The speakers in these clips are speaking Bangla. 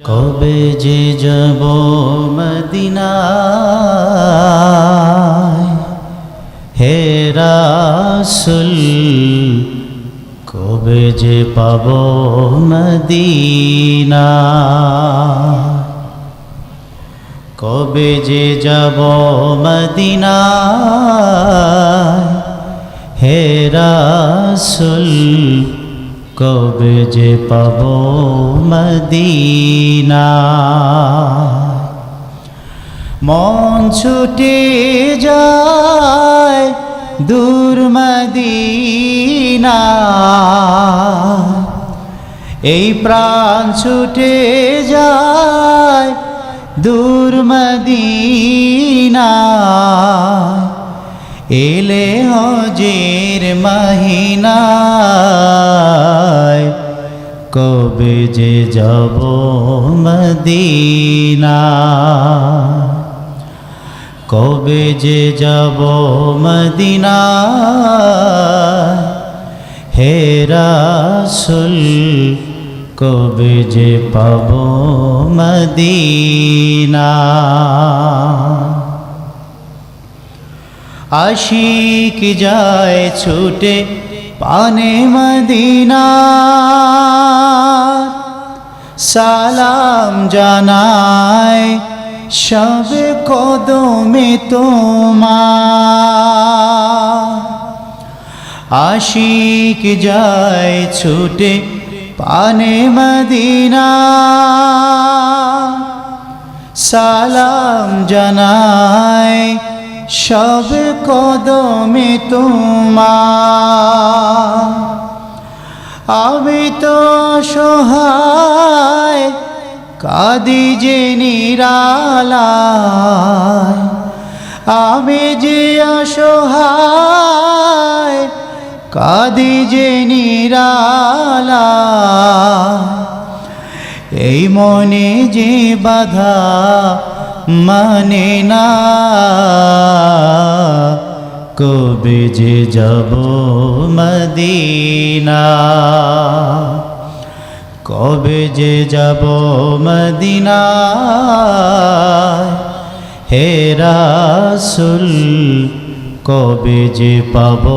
কবে যে যাব মদিনায়? হে রাসুল, কবে যে পাব মদিনা কবে যে যাব মদিনা হে রাসুল কবে যে পাব মদিনা? মন ছুটে যায় দূর মদিনা। এই প্রাণ ছুটে যায় দূর মদিনা। এলে হজের মহিনায় কবে যে যাব মদিনা? কবে যে যাব মদিনা? হে রাসুল, কবে যে পাব মদিনা? আশিক যায় ছুটে পানে মদিনা। সালাম জানায় সব কদমে তোমার। আশিক যায় ছুটে পানে মদিনা। সালাম জানায় সব কদমে তোমার। আমি তো সহায়, কাদি যে নিরালায়। আমি যে অসহায়, কাদি যে নিরালায়। এই মনে যে বাধা মানে না। কবে যে যাব মদিনা? কবে যে যাব মদিনা? হে রাসুল, কবে যে পাব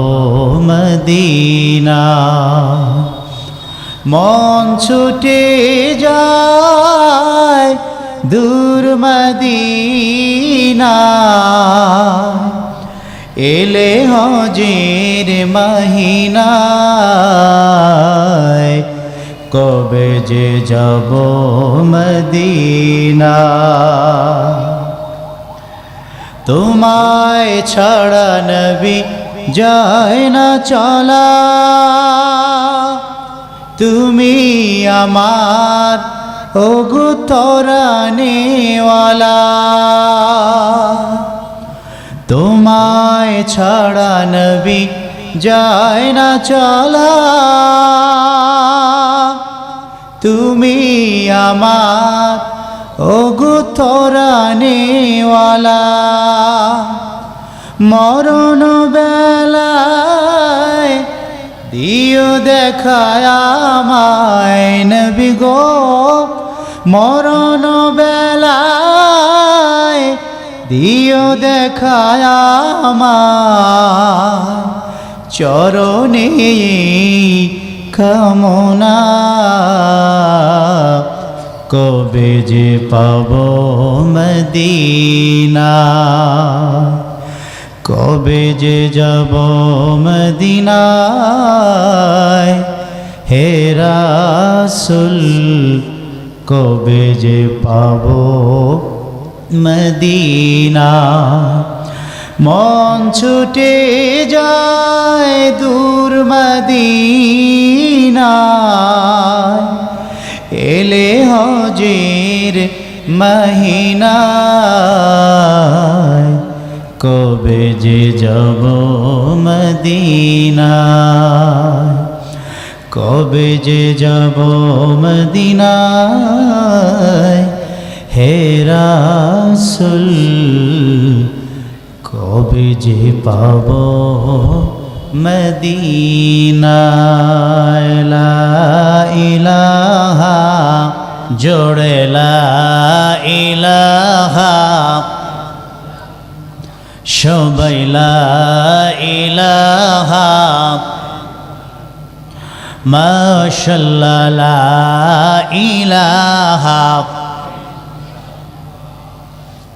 মদিনা? মন ছুটে যায় দূর মদিনা। এলে হজের মহিনায়, কবে যে যাব মদিনা? তোমায় ছাড়া নবী যায় না চলা। তুমি আমার ওগু তোরানেওয়ালা তোমায় ছাড়া নবী যায় না চলা। তুমি আমার ওগু তোরানেওয়ালা মরণ বেলায় দিও দেখায় আমায় নবী গো। মরণ দিও দেখায় আমায় চরণে কামনা। কবে যে পাব মদিনা? কবে যে যাব মদিনায়? হে রাসুল, কবে যে পাব মদিনা। মন ছুটে যায় দূর মদিনা এলে হজের মহিনায়। কবে যে যাব মদিনা কবে যে যাব মদিনায়। হে রাসুল, কবে যে পাব মদিনা ইলাহা জোড়ে লা ইলাহা। সবাই লা ইলাহা। মাশাল্লাহ ইলাহা।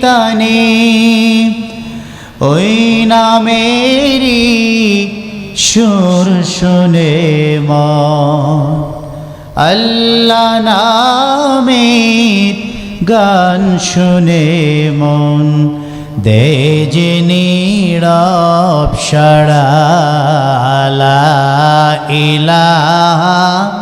তানে ওই নামেরি সুর শুনে আল্লাহ নামের গান শুনে মন। দে যে নীরব সাড়ালা ইলাহা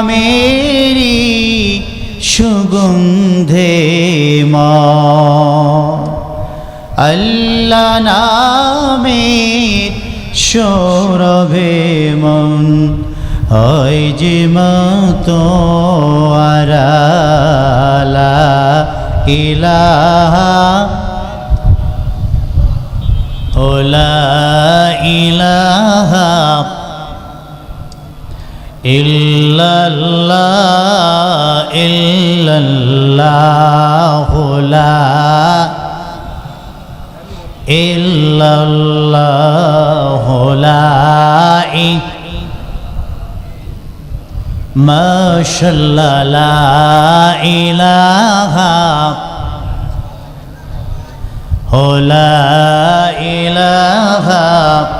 নামেরি সুগন্ধে ম। আল্লাহ নামের সৌরভে মন হয় যে মতো আরালা ইলাহা। ওলা ইলাহা ইল্লাল্লাহ ইল্লাল্লাহ লা ইল্লাল্লাহ লা ইলাহা মাশাল্লাহ লা ইলাহা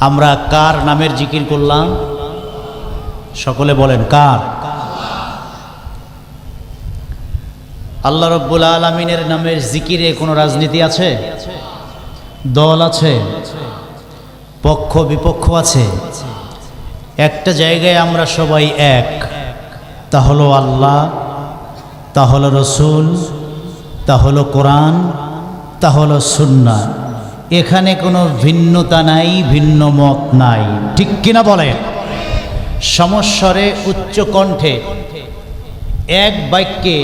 আমরা কার নামের জিকির করলাম? সকলে বলেন, কার? আল্লাহ রব্বুল আলমিনের নামের জিকিরে কোনো রাজনীতি আছে? দল আছে? পক্ষ, বিপক্ষ আছে? একটা জায়গায় আমরা সবাই এক। তা হলো আল্লাহ, তা হলো রসুল, তা হলো কোরআন, তা হলো সুন্না এখানে কোনো ভিন্নতা নাই, ভিন্ন মত নাই। ঠিক কিনা বলে সমস্বরে উচ্চ কণ্ঠে এক বাক্যে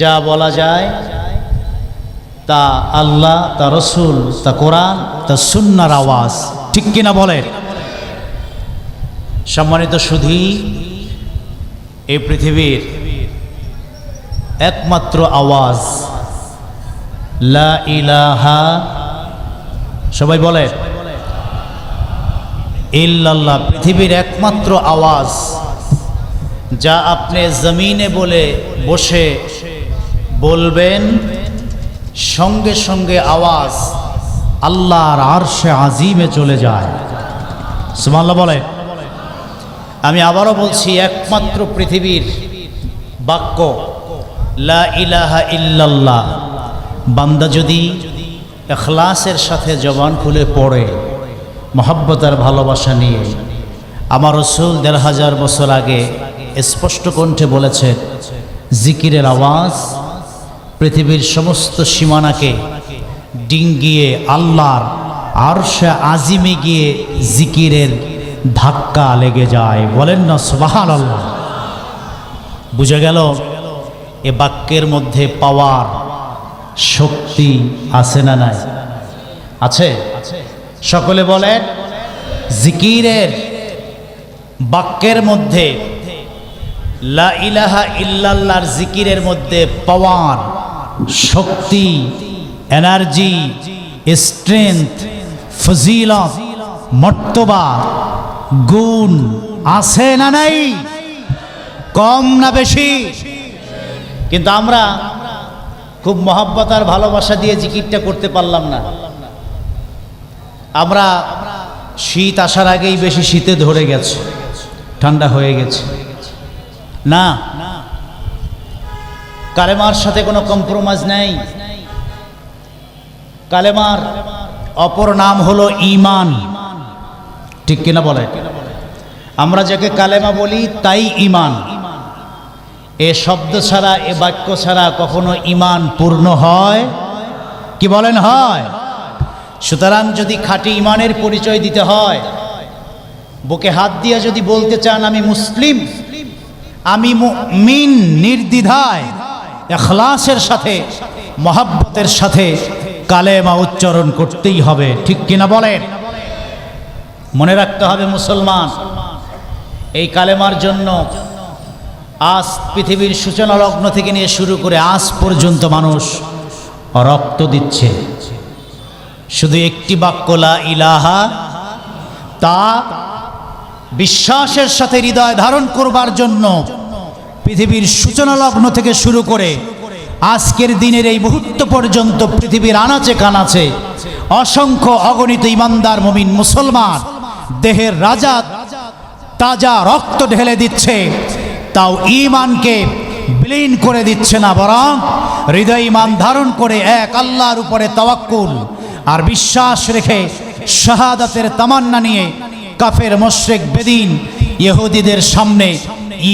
যা বলা যায়, তা আল্লাহ, তা রসুল, তা কোরআন, তা সুন্নার আওয়াজ। ঠিক কিনা বলে সম্মানিত সুধী, এই পৃথিবীর একমাত্র আওয়াজ লা ইলাহা, সবাই বলে, ইল্লাল্লাহ, পৃথিবীর একমাত্র আওয়াজ, যা আপনি জমিনে বলে বসে বলবেন, সঙ্গে সঙ্গে আওয়াজ আল্লাহর আরশে আজিমে চলে যায়। সুমাল্লাহ বলে, আমি আবারও বলছি, একমাত্র পৃথিবীর বাক্য, লা ইলাহা ইল্লাল্লাহ। বান্দা যদি এখলাসের সাথে জবান খুলে পড়ে, মহাব্বতার ভালোবাসা নিয়ে, আমার রসুল দেড় হাজার বছর আগে স্পষ্ট কণ্ঠে বলেছে, জিকিরের আওয়াজ পৃথিবীর সমস্ত সীমানাকে ডিঙ্গিয়ে আল্লাহর আর সে আজিমে গিয়ে জিকিরের ধাক্কা লেগে যায়। বলেন না সুবাহান আল্লাহ বুঝে গেল, এ বাক্যের মধ্যে পাওয়ার শক্তি আছে না নাই? আছে? সকলে বলেন, জিকিরের বাক্যের মধ্যে লা ইলাহা ইল্লাল্লাহর জিকিরের মধ্যে পাওয়ার শক্তি, এনার্জি, স্ট্রেংথ, ফজিলত, মর্তবা, গুণ আছে না নাই? কম না বেশি? কিন্তু আমরা খুব মহাব্বত আর ভালোবাসা দিয়ে জিকিরটা করতে পারলাম না। আমরা শীত আসার আগেই বেশি শীতে ধরে গেছে। ঠান্ডা হয়ে গেছে। না। কালেমার সাথে কোনো কম্প্রোমাইজ নেই। কালেমার অপর নাম হলো ইমান ঠিক কিনা বলে? আমরা যাকে কালেমা বলি, তাই ইমান এ শব্দ ছাড়া, এ বাক্য ছাড়া কখনো ইমান পূর্ণ হয়? কি বলেন হয়? সুতরাং যদি খাঁটি ইমানের পরিচয় দিতে হয়, বুকে হাত দিয়ে যদি বলতে চান, আমি মুসলিম, আমি মিন নির্দ্বিধায়, এখলাসের সাথে, মহাব্বতের সাথে কালেমা উচ্চারণ করতেই হবে। ঠিক কিনা বলেন? মনে রাখতে হবে মুসলমান, এই কালেমার জন্য আজ পৃথিবীর সূচনা লগ্ন থেকে নিয়ে শুরু করে আজ পর্যন্ত মানুষ রক্ত দিচ্ছে। শুধু একটি বাক্যলা ইলাহা, তা বিশ্বাসের সাথে হৃদয় ধারণ করবার জন্য পৃথিবীর সূচনা লগ্ন থেকে শুরু করে আজকের দিনের এই মুহূর্ত পর্যন্ত পৃথিবীর আনাচে কানাচে অসংখ্য অগণিত ইমানদার মমিন মুসলমান দেহের রাজা তাজা রক্ত ঢেলে দিচ্ছে। তাও ইমানকে বিলীন করে দিচ্ছে না, বরং হৃদয় ইমান ধারণ করে এক আল্লাহর উপরে তাওয়াক্কুল আর বিশ্বাস রেখে শাহাদাতের তামান্না নিয়ে কাফের, মোশরেক, বেদিন, ইহুদিদের সামনে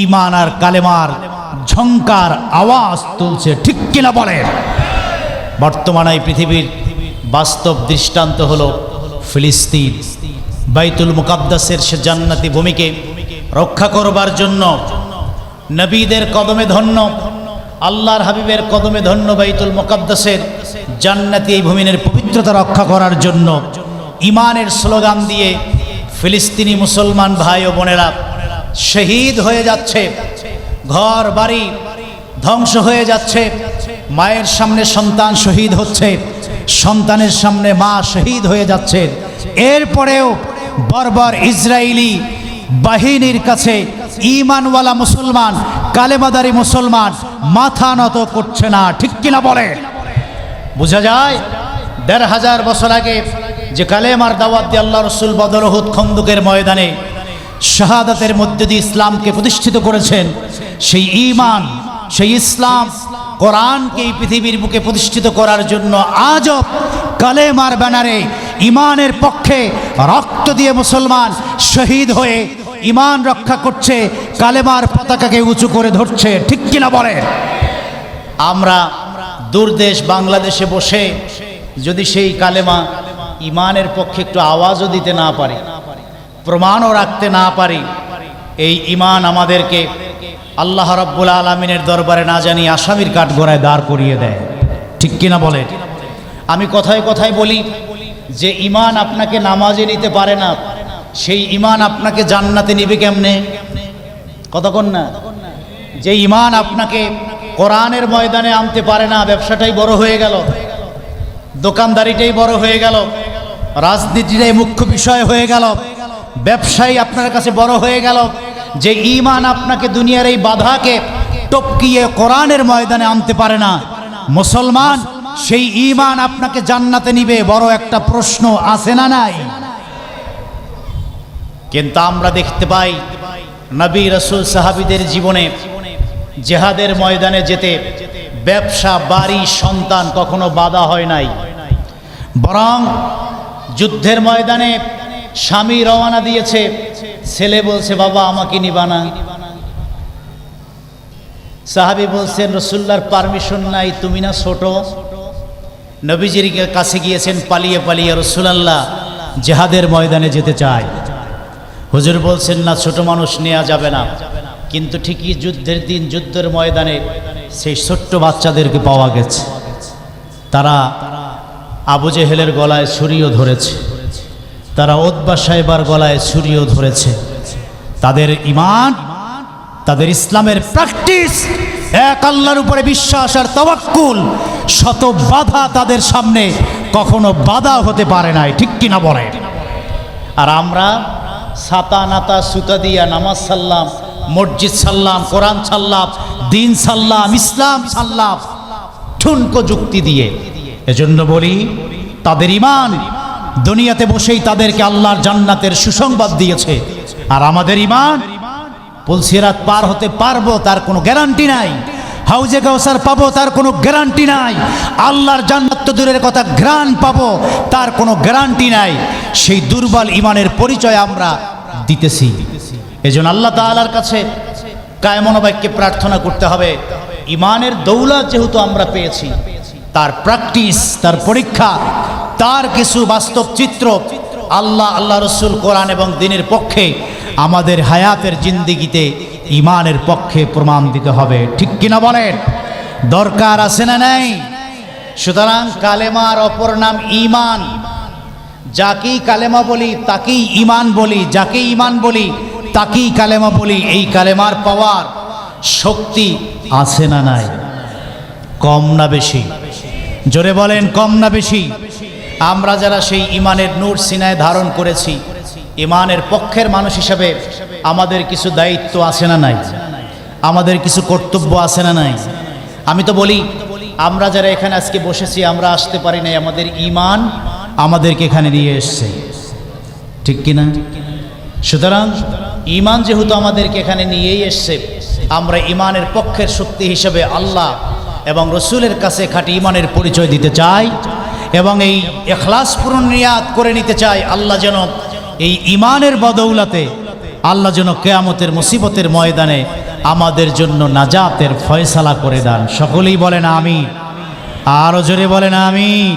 ইমান আর কালেমার ঝঙ্কার আওয়াজ তুলছে। ঠিক কিনা বলেন? বর্তমানে পৃথিবীর বাস্তব দৃষ্টান্ত হলো ফিলিস্তিন। বাইতুল মুকাদ্দাসের সে জান্নাতি ভূমিকে রক্ষা করবার জন্য নবীদের কদমে ধন্য, আল্লাহর হাবিবের কদমে ধন্য বাইতুল মুকাদ্দাসের জান্নাতি এই ভূমিনের পবিত্রতা রক্ষা করার জন্য ইমানের স্লোগান দিয়ে ফিলিস্তিনি মুসলমান ভাই ও বোনেরা শহীদ হয়ে যাচ্ছে, ঘর, বাড়ি ধ্বংস হয়ে যাচ্ছে, মায়ের সামনে সন্তান শহীদ হচ্ছে, সন্তানের সামনে মা শহীদ হয়ে যাচ্ছে। এরপরেও বর্বর ইসরায়েলি বাহিনীর কাছে ইমানওয়ালা মুসলমান, কালেমাদারি মুসলমান, মাথা নত করছে না, ঠিক কিনা বলে? বোঝা যায়? দেড় হাজার বছর আগে যে কালেমার দাওয়াত দিয়ে আল্লাহ রসুল বদরহুদ খন্দুকের ময়দানে শাহাদাতের মধ্যে দিয়ে ইসলামকে প্রতিষ্ঠিত করেছেন, সেই ইমান সেই ইসলাম কোরআনকে এই পৃথিবীর বুকে প্রতিষ্ঠিত করার জন্য আজও কালেমার ব্যানারে ইমানের পক্ষে রক্ত দিয়ে মুসলমান শহীদ হয়ে ইমান রক্ষা করছে, কালেমার পতাকাকে উঁচু করে ধরছে, ঠিক কিনা বলে? আমরা দূরদেশ বাংলাদেশে বসে যদি সেই কালেমা ইমানের পক্ষে একটু আওয়াজও দিতে না পারি, প্রমাণও রাখতে না পারি, এই ইমান আমাদেরকে আল্লাহ রব্বুল আলমিনের দরবারে না জানি আসামির কাঠগড়ায় দাঁড় করিয়ে দেয়, ঠিক কিনা বলে? আমি কথায় কথায় বলি যে ইমান আপনাকে নামাজে নিতে পারে না সেই ইমান আপনাকে জান্নাতে নিবে কেমনে? কতক্ষণ না? যে ইমান আপনাকে কোরআনের ময়দানে আনতে পারে না, ব্যবসাটাই বড় হয়ে গেল, দোকানদারিটাই বড় হয়ে গেল, রাজনীতিটাই মুখ্য বিষয় হয়ে গেল, ব্যবসায়ী আপনার কাছে বড় হয়ে গেল, যে ইমান আপনাকে দুনিয়ার এই বাধাকে টপকিয়ে কোরআনের ময়দানে আনতে পারে না। মুসলমান, সেই ইমান আপনাকে জান্নাতে নিবে, বড় একটা প্রশ্ন আছে না নাই? কিন্তু আমরা দেখতে পাই নবী রসুল সাহাবিদের জীবনে জেহাদের ময়দানে যেতে ব্যবসা, বাড়ি, সন্তান কখনো বাধা হয় নাই। বরং যুদ্ধের ময়দানে স্বামী রওয়ানা দিয়েছে। ছেলে বলছে, বাবা, আমাকে নিবানা সাহাবি বলছেন রসুল্লার পারমিশন নাই, তুমি না ছোট। নবীজির কাছে গিয়েছেন, পালিয়ে পালিয়ে রসুলাল্লাহ জেহাদের ময়দানে যেতে চায় হুজুর বলছেন, না, ছোট মানুষ নেওয়া যাবে না। কিন্তু ঠিকই যুদ্ধের দিন, যুদ্ধের ময়দানে সেই ছোট্ট বাচ্চাদেরকে পাওয়া গেছে। তারা আবু জেহেলের গলায় ছুরিও ধরেছে। তারা ওদবা সাহেবার গলায় ছুরিও ধরেছে। তাদের ইমান তাদের ইসলামের প্র্যাকটিস, এক আল্লাহর উপরে বিশ্বাস আর তবাক্কুল শত বাধা তাদের সামনে কখনো বাধা হতে পারে নাই। ঠিক কিনা বলে আর আমরা সাতা নাতা সুতা দিয়া নামাজ সাল্লাম, মসজিদ সাল্লাম, কোরআন সাল্লাম, দিন সাল্লাম, ইসলাম সাল্লাম, ঠুনকো যুক্তি দিয়ে। এজন্য বলি, তাদের ইমান দুনিয়াতে বসেই তাদেরকে আল্লাহর জান্নাতের সুসংবাদ দিয়েছে। আর আমাদের ইমান পুলসিরাত পার হতে পারব, তার কোনো গ্যারান্টি নাই। হাউজে কাউসার পাবো, তার কোনো গ্যারান্টি নাই। আল্লাহর জান্নাত তো দূরের কথা গ্রান পাবো, তার কোনো গ্যারান্টি নাই। সেই দুর্বল ইমানের পরিচয় আমরা দিতেছি। এজন্য আল্লাহ তাআলার কাছে কায়মনোবাক্যে প্রার্থনা করতে হবে, ইমানের দৌলত যেহেতু আমরা পেয়েছি, তার প্র্যাকটিস তার পরীক্ষা, তার কিছু বাস্তব চিত্র আল্লাহ আল্লাহ রসুল কোরআন এবং দিনের পক্ষে আমাদের হায়াতের জিন্দিগিতে ইমানের পক্ষে প্রমাণ দিতে হবে। ঠিক কিনা বলেন? দরকার আছে না নাই? সুতরাং কালেমার অপর নাম ইমান। যাকেই কালেমা বলি, তাকেই ইমান বলি, যাকেই ইমান বলি, তাকেই কালেমা বলি, এই কালেমার পাওয়ার শক্তি আছে না নাই? কম না বেশি? জোরে বলেন, কম না বেশি? আমরা যারা সেই ইমানের নূর সিনায় ধারণ করেছি, ইমানের পক্ষের মানুষ হিসাবে আমাদের কিছু দায়িত্ব আছে না নাই? আমাদের কিছু কর্তব্য আছে না নাই? আমি তো বলি, আমরা যারা এখানে আজকে বসেছি, আমরা আসতে পারি নাই, আমাদের ইমান আমাদেরকে এখানে নিয়ে এসছে। ঠিক কিনা সুতরাং ইমান যেহেতু আমাদেরকে এখানে নিয়েই এসছে, আমরা ইমানের পক্ষের শক্তি হিসেবে আল্লাহ এবং রসুলের কাছে খাঁটি ইমানের পরিচয় দিতে চাই এবং এই এখলাস পূরণ নিয়াত করে নিতে চাই। আল্লাহ যেন এই ইমানের বদৌলাতে আল্লাহ যেন কেয়ামতের মুসিবতের ময়দানে আমাদের জন্য নাজাতের ফয়সালা করে দেন। সকলেই বলেন আমি আরও জোরে বলেন আমি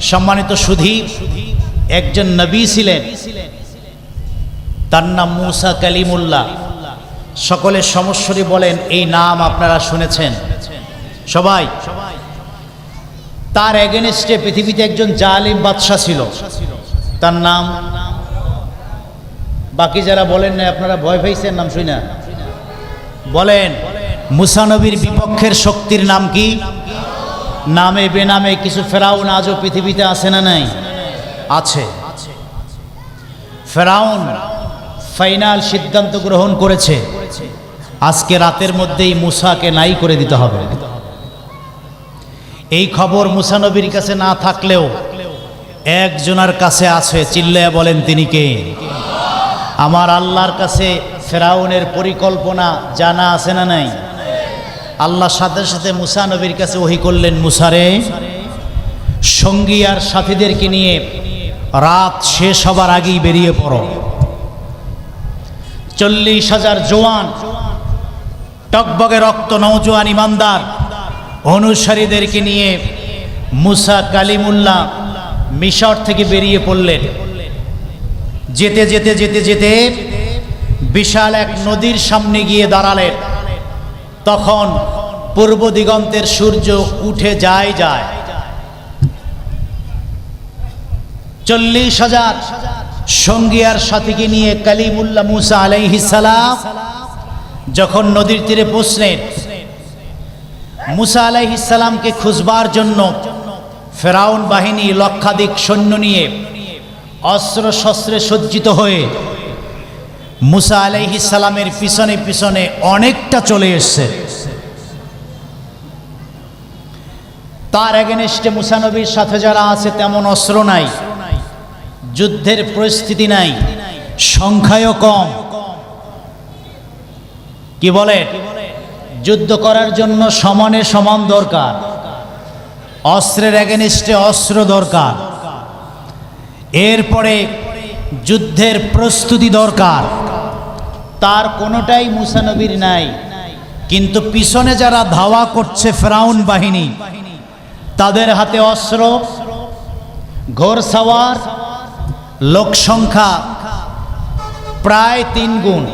সম্মানিত সুধী, একজন নবী ছিলেন। তার নাম মুসা কালিমুল্লাহ। সকলের সমস্যরী বলেন, এই নাম আপনারা শুনেছেন? সবাই। তার এগেনস্টে পৃথিবীতে একজন জালিম বাদশাহ ছিল। তার নাম বাকি যারা বলেন না আপনারা ভয় পাইছেন, নাম শুই না। বলেন, মুসানবীর বিপক্ষের শক্তির নাম কি? নামে বেনামে কিছু ফেরাউন আজও পৃথিবীতে আছে না নাই? আছে। ফেরাউন ফাইনাল সিদ্ধান্ত গ্রহণ করেছে। আজকে রাতের মধ্যেই মুসাকে নাই করে দিতে হবে। এই খবর মুসানবীর কাছে না থাকলেও একজনের কাছে আছে চিল্লায় বলেন, তিনি কে? আমার আল্লাহর কাছে ফেরাউনের পরিকল্পনা জানা আছে না নাই? আল্লাহ সাথে সাথে মুসা নবীর কাছে ওহি করলেন, মুসারে, সঙ্গী আর সাথীদেরকে নিয়ে রাত শেষ হবার আগেই বেরিয়ে পড়ো। চল্লিশ হাজার জোয়ান টকবগে রক্ত নৌজোয়ান ইমানদার অনুসারীদেরকে নিয়ে মুসা কালিমুল্লাহ মিশর থেকে বেরিয়ে পড়লেন। যেতে যেতে যেতে যেতে বিশাল এক নদীর সামনে গিয়ে দাঁড়ালেন। তখন পূর্ব দিগন্তের সূর্য উঠে যায় যায়। চল্লিশ হাজার সঙ্গী আর সাথীকে নিয়ে কালিমুল্লাহ মুসা আলাইহিসালাম যখন নদীর তীরে পৌঁছলেন, মুসা আলাইহিসালামকে খুঁজবার জন্য ফেরাউন বাহিনী লক্ষাধিক সৈন্য নিয়ে অস্ত্র শস্ত্রে সজ্জিত হয়ে মুসা আলাইহিসালামের পিছনে পিছনে অনেকটা চলে এসছে। তার এগেনস্টে মুসানবীর সাথে যারা আছে তেমন অস্ত্র নাই, যুদ্ধের পরিস্থিতি নাই, সংখ্যায়ও কম। কি বলে? যুদ্ধ করার জন্য সমানে সমান দরকার, অস্ত্রের এগেনিস্টে অস্ত্র দরকার। এরপরে যুদ্ধের প্রস্তুতি দরকার। তার কোনোটাই মুসানবীর নাই। কিন্তু পিছনে যারা ধাওয়া করছে ফ্রাউন বাহিনী, তাদের হাতে অস্ত্র ঘোরসাওয়ার লোক সংখ্যা প্রায় তিন গুণ।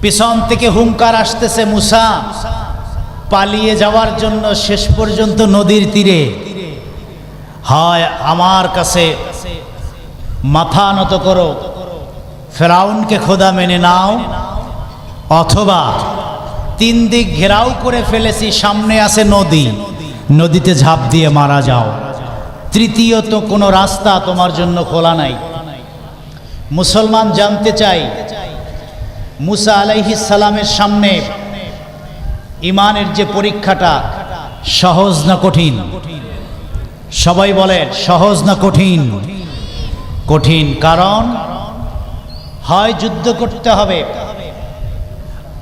পিছন থেকে হুঙ্কার আসতেছে মুসা, পালিয়ে যাওয়ার জন্য শেষ পর্যন্ত নদীর তীরে। হয় আমার কাছে মাথা নত করো। ফেরাউনকে খোদা মেনে নাও। অথবা তিন দিক ঘেরাও করে ফেলেছি, সামনে আছে নদী। নদীতে ঝাঁপ দিয়ে মারা যাও। তৃতীয়ত কোনো রাস্তা তোমার জন্য খোলা নাই। মুসলমান জানতে চাই, মুসা আলাইহিস সালামের সামনে ইমানের যে পরীক্ষাটা সহজ না কঠিন? সবাই বলেন, সহজ না কঠিন? কঠিন কারণ হয় যুদ্ধ করতে হবে।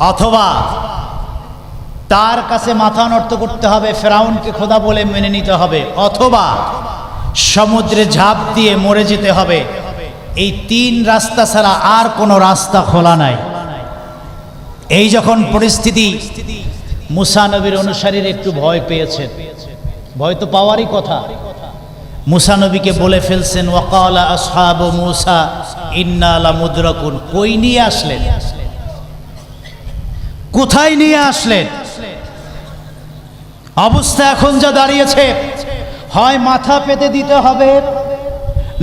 অথবা তার কাছে মাথা নর্ত করতে হবে, ফেরাউনকে খোদা বলে মেনে নিতে হবে। অথবা সমুদ্রে ঝাঁপ দিয়ে মরে যেতে হবে। এই তিন রাস্তা ছাড়া আর কোনো রাস্তা খোলা নাই। এই যখন পরিস্থিতি মুসানবীর অনুসারীর একটু ভয় পেয়েছে ভয় তো পাওয়ারই কথা। মুসা নবীকে বলে ফেলছেন, ওয়াকালা আসহাব মুসা ইন্নালা মুদ্রাকুন কই নিয়ে আসলেন? কোথায় নিয়ে আসলেন? অবস্থা এখন যা দাঁড়িয়েছে, হয় মাথা পেতে দিতে হবে,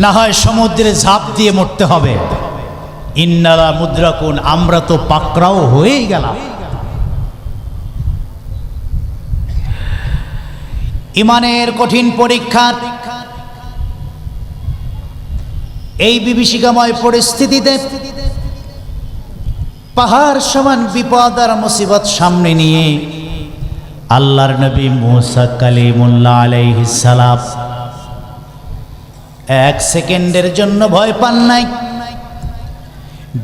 না হয় সমুদ্রে ঝাঁপ দিয়ে মরতে হবে। ইন্নালা মুদ্রাকুন আমরা তো পাকড়াও হয়েই গেলাম। ইমানের কঠিন পরীক্ষা। এই বিভীষিকাময় পরিস্থিতিতে পাহাড় সমান বিপদ আর মুসিবত সামনে নিয়ে আল্লাহর নবী মুসা কালিমুল্লাহ আলাইহিস সালাম এক সেকেন্ডের জন্য ভয় পান নাই,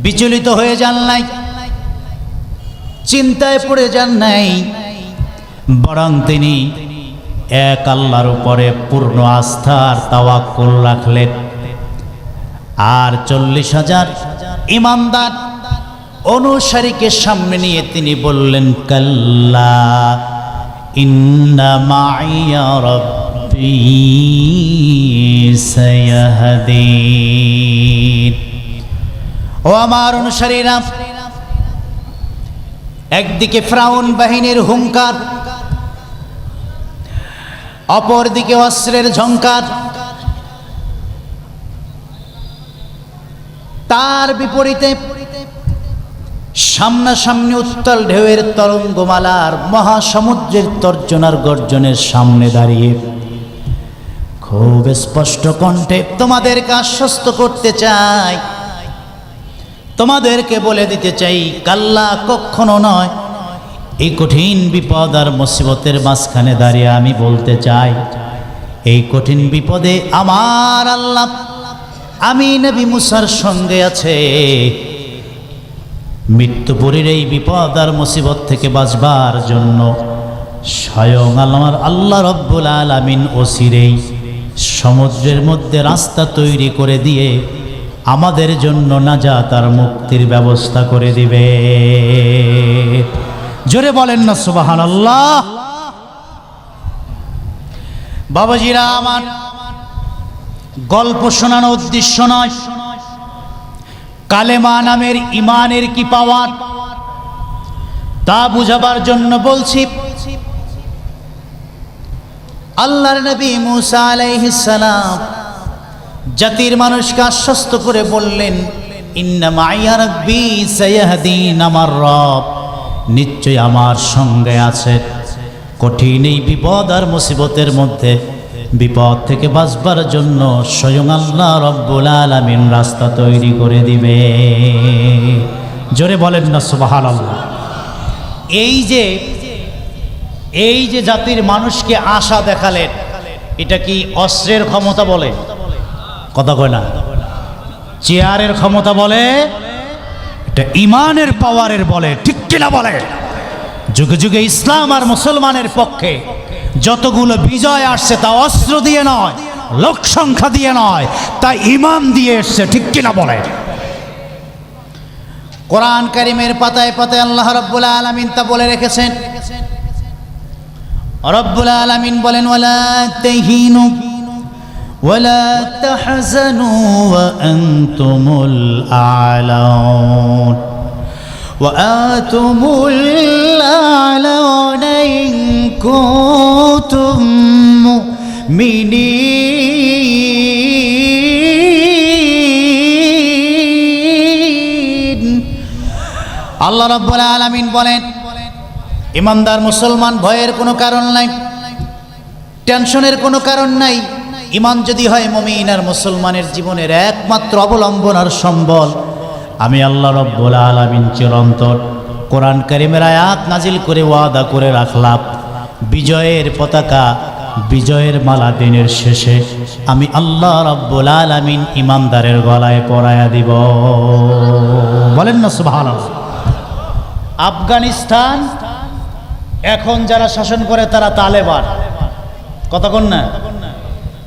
বিচলিত হয়ে যান নাই, চিন্তায় পড়ে যান নাই, বরং তিনি এক আল্লাহর উপরে পূর্ণ আস্থার তাওয়াক্কুল রাখলেন আর চল্লিশ হাজার ইমানদার অনুসারীকে সামনে নিয়ে তিনি বললেন, কাল্লা ও আমার অনুসারীরা, একদিকে ফ্রাউন বাহিনীর হুঙ্কার অপরদিকে অস্ত্রের ঝঙ্কার তার বিপরীতে সামনাসামনি উত্তাল ঢেউয়ের তরঙ্গমালার মহাসমুদ্রের তর্জনার গর্জনের সামনে দাঁড়িয়ে খুব স্পষ্ট কণ্ঠে তোমাদেরকে আশ্বস্ত করতে চাই। তোমাদেরকে বলে দিতে চাই, কাল্লা কখনো নয় এই কঠিন বিপদ আর মুসিবতের মাঝখানে দাঁড়িয়ে আমি বলতে চাই, এই কঠিন বিপদে আমার আল্লাহ, আমি নবী মুসার সঙ্গে আছে। মৃত্যুপুরীর এই বিপদ আর মুসিবত থেকে বাঁচবার জন্য স্বয়ং আমার আল্লাহ রব্বুল আলামিন ওসিরেই সমুদ্রের মধ্যে রাস্তা তৈরি করে দিয়ে আমাদের জন্য নাজাত আর মুক্তির ব্যবস্থা করে দিবে। জোরে বলেন না সুবাহান আল্লাহ বাবাজিরা, আমার গল্প শোনানো উদ্দেশ্য নয়। কালেমা নামের ইমানের কি পাওয়ার? তা বুঝাবার জন্য বলছি, আল্লাহর নবী মুসা আলাইহিস সালাম জাতির মানুষকে আশ্বস্ত করে বললেন ইন্না মাইয়া রাব্বি সায়াহদিন আমার রব। নিশ্চয় আমার সঙ্গে আছে। কঠিন এই বিপদ আর মুসিবতের মধ্যে বিপদ থেকে বাঁচবার জন্য স্বয়ং আল্লাহ রব্বুল আলামিন রাস্তা তৈরি করে দিবে। জোরে বলেন না সুবাহান আল্লাহ এই যে এই যে জাতির মানুষকে আশা দেখালেন, এটা কি অস্ত্রের ক্ষমতা বলে? কথা কয় না। চেয়ারের ক্ষমতা বলে? এটা ইমানের পাওয়ারের বলে, ঠিক কিনা বলে? যুগে যুগে ইসলাম আর মুসলমানের পক্ষে যতগুলো বিজয় আসছে তা অস্ত্র দিয়ে নয়, লোক সংখ্যা দিয়ে নয়, তা ইমান দিয়ে এসছে, ঠিক কিনা বলে? কোরআন কারিমের পাতায় পাতায় আল্লাহ রব্বুল আলমিন তা বলে রেখেছেন। রব্বুল আলমিন বলেন, ওয়ালা তেহিনু ولا تحزنوا وأنتم الأعلون وآتم الأعلون إن كنتم مؤمنين আল্লাহ রব্বুল আলামিন বলেন ইমানদার মুসলমান ভয়ের কোনো কারণ নাই টেনশনের কোনো কারণ নাই ইমান যদি হয় মমিন আর মুসলমানের জীবনের একমাত্র অবলম্বন আর সম্বল, আমি আল্লাহ রব্বুল আলামিন চিরন্তর কোরআন কারিমের আয়াত নাজিল করে ওয়াদা করে রাখলাম। বিজয়ের পতাকা বিজয়ের মালা দিনের শেষে আমি আল্লাহ রব্বুল আলামিন ইমানদারের গলায় পরায়া দিব। বলেন না সুবহানাল্লাহ। আফগানিস্তান, এখন যারা শাসন করে তারা তালেবান। কতক্ষণ না।